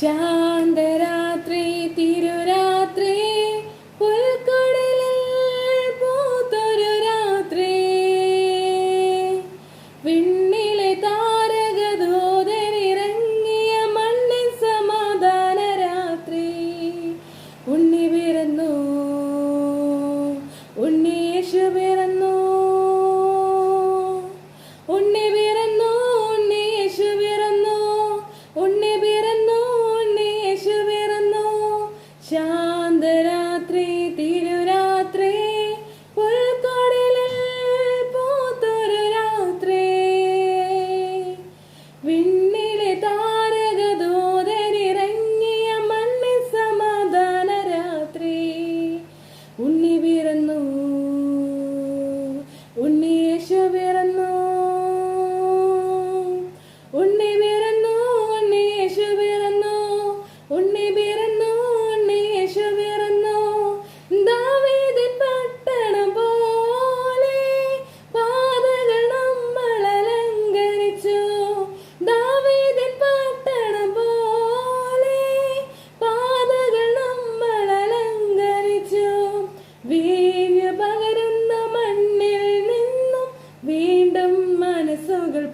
Shande.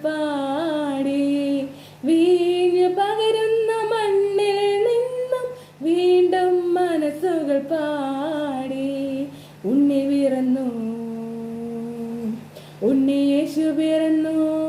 പാടി വീഞ്ഞു പകരുന്ന മണ്ണിൽ നിന്നും വീണ്ടും മനസ്സുകൾ പാടി. ഉണ്ണി വിറന്നു. ഉണ്ണിയേശു പിറന്നു